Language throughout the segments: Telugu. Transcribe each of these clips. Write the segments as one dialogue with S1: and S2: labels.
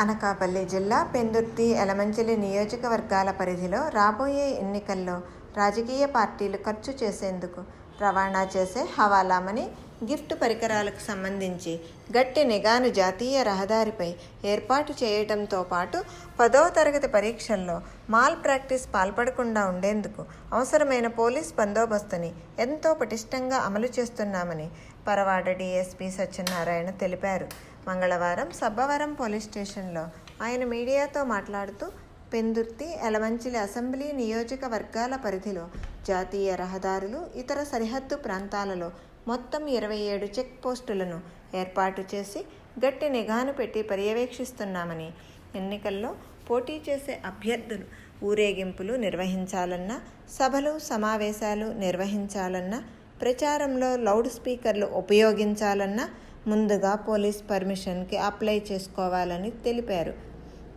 S1: అనకాపల్లి జిల్లా పెందుర్తి ఎలమంచిలి నియోజకవర్గాల పరిధిలో రాబోయే ఎన్నికల్లో రాజకీయ పార్టీలు ఖర్చు చేసేందుకు రవాణా చేసే హవాలామని గిఫ్ట్ పరికరాలకు సంబంధించి గట్టి నిఘాను జాతీయ రహదారిపై ఏర్పాటు చేయటంతో పాటు పదవ తరగతి పరీక్షల్లో మాల్ ప్రాక్టీస్ పాల్పడకుండా ఉండేందుకు అవసరమైన పోలీస్ బందోబస్తుని ఎంతో పటిష్టంగా అమలు చేస్తున్నామని పరవాడ డీఎస్పీ సత్యనారాయణ తెలిపారు. మంగళవారం సబ్బవరం పోలీస్ స్టేషన్లో ఆయన మీడియాతో మాట్లాడుతూ పెందుర్తి ఎలమంచిలి అసెంబ్లీ నియోజకవర్గాల పరిధిలో జాతీయ రహదారులు ఇతర సరిహద్దు ప్రాంతాలలో మొత్తం ఇరవై ఏడు చెక్ పోస్టులను ఏర్పాటు చేసి గట్టి నిఘాను పెట్టి పర్యవేక్షిస్తున్నామని ఎన్నికల్లో పోటీ చేసే అభ్యర్థులు ఊరేగింపులు నిర్వహించాలన్నా సభలు సమావేశాలు నిర్వహించాలన్నా ప్రచారంలో లౌడ్ స్పీకర్లు ఉపయోగించాలన్నా ముందుగా పోలీస్ పర్మిషన్కి అప్లై చేసుకోవాలని తెలిపారు.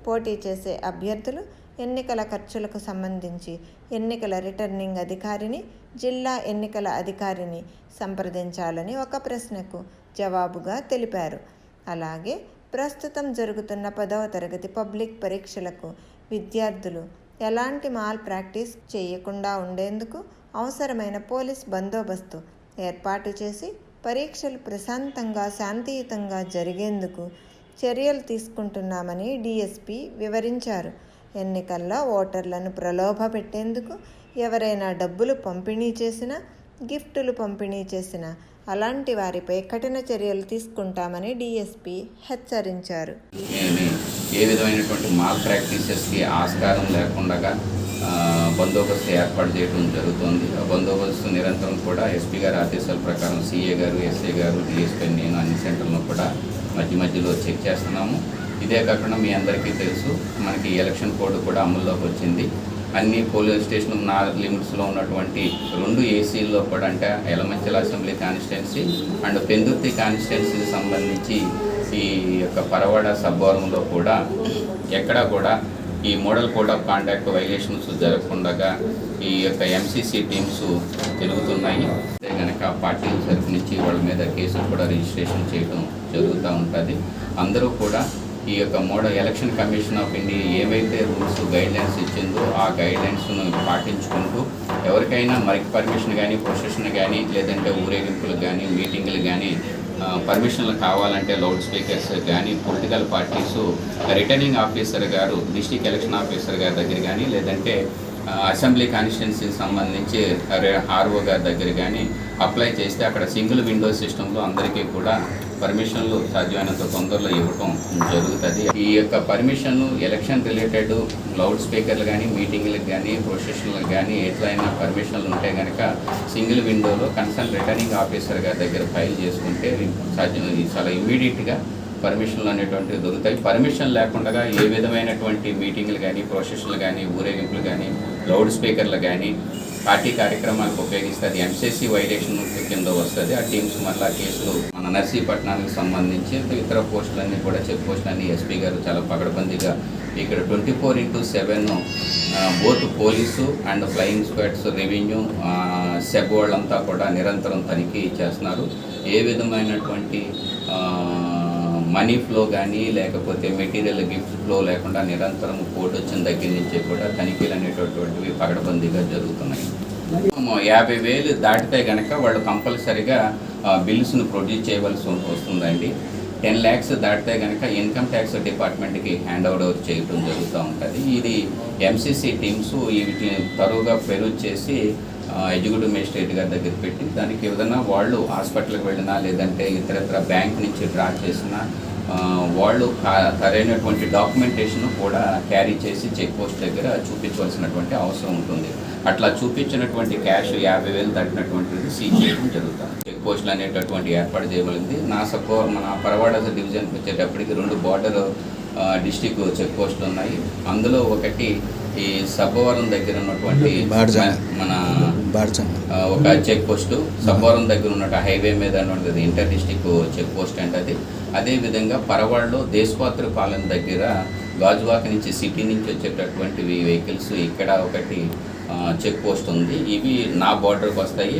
S1: పోటీ చేసే అభ్యర్థులు ఎన్నికల ఖర్చులకు సంబంధించి ఎన్నికల రిటర్నింగ్ అధికారిని జిల్లా ఎన్నికల అధికారిని సంప్రదించాలని ఒక ప్రశ్నకు జవాబుగా తెలిపారు. అలాగే ప్రస్తుతం జరుగుతున్న పదవ తరగతి పబ్లిక్ పరీక్షలకు విద్యార్థులు ఎలాంటి మాల్ ప్రాక్టీస్ చేయకుండా ఉండేందుకు అవసరమైన పోలీస్ బందోబస్తు ఏర్పాటు చేసి పరీక్షలు ప్రశాంతంగా శాంతియుతంగా జరిగేందుకు చర్యలు తీసుకుంటున్నామని డీఎస్పీ వివరించారు. ఎన్నికల్లో ఓటర్లను ప్రలోభ పెట్టేందుకు ఎవరైనా డబ్బులు పంపిణీ చేసినా గిఫ్టులు పంపిణీ చేసినా అలాంటి వారిపై కఠిన చర్యలు తీసుకుంటామని డీఎస్పీ హెచ్చరించారు.
S2: ఏ విధమైనటువంటి మాల్ ప్రాక్టీసెస్కి ఆస్కారం లేకుండా బందోబస్తు ఏర్పాటు చేయడం జరుగుతుంది. ఆ బందోబస్తు నిరంతరం కూడా ఎస్పీ గారి ఆదేశాల ప్రకారం సీఏ గారు ఎస్ఏ గారు డిఎస్పీ నేను అన్ని సెంటర్లో కూడా మధ్య మధ్యలో చెక్ చేస్తున్నాము. ఇదే కాకుండా మీ అందరికీ తెలుసు మనకి ఎలక్షన్ కోడ్ కూడా అమల్లోకి వచ్చింది. అన్ని పోలింగ్ స్టేషన్ నా లిమిట్స్లో ఉన్నటువంటి రెండు ఏసీల్లో కూడా అంటే Yelamanchili assembly constituency and Pendurthi కాన్స్టిట్యున్సీకి సంబంధించి ఈ యొక్క పరవాడ సబ్బవరంలో కూడా ఎక్కడా కూడా ఈ model code of conduct violations జరగకుండా ఈ యొక్క ఎంసీసీ టీమ్స్ తిరుగుతున్నాయి. అదే కనుక పార్టీ తరపు నుంచి వాళ్ళ మీద కేసులు కూడా రిజిస్ట్రేషన్ చేయడం జరుగుతూ ఉంటుంది. అందరూ కూడా ఈ యొక్క model election commission of India ఏవైతే రూల్స్ గైడ్లైన్స్ ఇచ్చిందో ఆ గైడ్లైన్స్ను పాటించుకుంటూ ఎవరికైనా మరికి పర్మిషన్ కానీ ప్రొసెషన్ కానీ లేదంటే ఊరేగింపులు కానీ మీటింగ్లు కానీ పర్మిషన్లు కావాలంటే లౌడ్ స్పీకర్స్ కానీ పొలిటికల్ పార్టీస్ రిటర్నింగ్ ఆఫీసర్ గారు డిస్టిక్ ఎలక్షన్ ఆఫీసర్ గారి దగ్గర కానీ లేదంటే అసెంబ్లీ కాన్స్టిట్యున్సీకి సంబంధించి ఆర్ఓ గారి దగ్గర కానీ అప్లై చేస్తే అక్కడ సింగిల్ విండో సిస్టంలో అందరికీ కూడా పర్మిషన్లు సాధ్యమైనంత తొందరలో ఇవ్వటం జరుగుతుంది. ఈ యొక్క పర్మిషన్లు ఎలక్షన్ రిలేటెడ్ లౌడ్ స్పీకర్లు కానీ మీటింగ్లకు కానీ ప్రొసెషన్లకు కానీ ఎట్లయినా పర్మిషన్లు ఉంటే కనుక సింగిల్ విండోలో కన్సర్న్ రిటర్నింగ్ ఆఫీసర్ గారి దగ్గర ఫైల్ చేసుకుంటే సాధ్యం చాలా ఇమీడియట్గా పర్మిషన్లు అనేటువంటివి దొరుకుతాయి. పర్మిషన్ లేకుండా ఏ విధమైనటువంటి మీటింగ్లు కానీ ప్రొసెషన్లు కానీ ఊరేగింపులు కానీ లౌడ్ స్పీకర్లు కానీ పార్టీ కార్యక్రమాలకు ఉపయోగిస్తే అది ఎంసీసీ వైలేషన్ కింద వస్తుంది. ఆ టీమ్స్ మళ్ళీ కేసులు మన నర్సీపట్నానికి సంబంధించి ఇతర పోస్టులన్నీ కూడా చెక్ పోస్టులన్నీ ఎస్పీ గారు చాలా పగడబందీగా ఇక్కడ twenty four into seven both police and flying squads revenue SEB వాళ్ళంతా కూడా నిరంతరం తనిఖీ చేస్తున్నారు. ఏ విధమైనటువంటి మనీ ఫ్లో కానీ లేకపోతే మెటీరియల్ గిఫ్ట్ ఫ్లో లేకుండా నిరంతరం కోర్టు వచ్చిన దగ్గర నుంచి కూడా తనిఖీలు అనేటటువంటివి పగడబందీగా జరుగుతున్నాయి. యాభై వేలు దాటితే కనుక వాళ్ళు కంపల్సరిగా బిల్స్ను ప్రొడ్యూస్ చేయవలసి వస్తుందండి. టెన్ ల్యాక్స్ దాటితే కనుక ఇన్కమ్ ట్యాక్స్ డిపార్ట్మెంట్కి హ్యాండ్ ఓవర్ చేయడం జరుగుతూ ఉంటుంది. ఇది ఎంసీసీ టీమ్స్ వీటిని తరువుగా పెరుగు చేసి ఎగ్జిక్యూటివ్ మేజిస్ట్రేట్ గారి దగ్గర పెట్టి దానికి ఏదైనా వాళ్ళు హాస్పిటల్కి వెళ్ళినా లేదంటే ఇతరత్ర బ్యాంక్ నుంచి డ్రా చేసినా వాళ్ళు సరైనటువంటి డాక్యుమెంటేషన్ కూడా క్యారీ చేసి చెక్ పోస్ట్ దగ్గర చూపించవలసినటువంటి అవసరం ఉంటుంది. అట్లా చూపించినటువంటి క్యాష్ యాభై వేలు దాటినటువంటిది సీజ్ చేయడం జరుగుతుంది. చెక్ పోస్టులు అనేటటువంటి ఏర్పాటు చేయబడింది. నా సపో మన పరవాడ డివిజన్కి వచ్చేటప్పటికి రెండు బార్డర్ డిస్టిక్ చెక్ పోస్టులు ఉన్నాయి. అందులో ఒకటి ఈ సబ్బవరం దగ్గర ఉన్నటువంటి. మన ఒక చెక్ పోస్ట్ సబ్బవరం దగ్గర ఉన్న హైవే మీద ఉన్నది ఇంటర్ డిస్టిక్ చెక్ పోస్ట్ అంటే అది. అదేవిధంగా పరవాడలో దేశపాత్ర పాలెం దగ్గర గాజువాక నుంచి సిటీ నుంచి వచ్చేటటువంటి వెహికల్స్ ఇక్కడ ఒకటి చెక్ పోస్ట్ ఉంది. ఇవి నా బార్డర్కి వస్తాయి.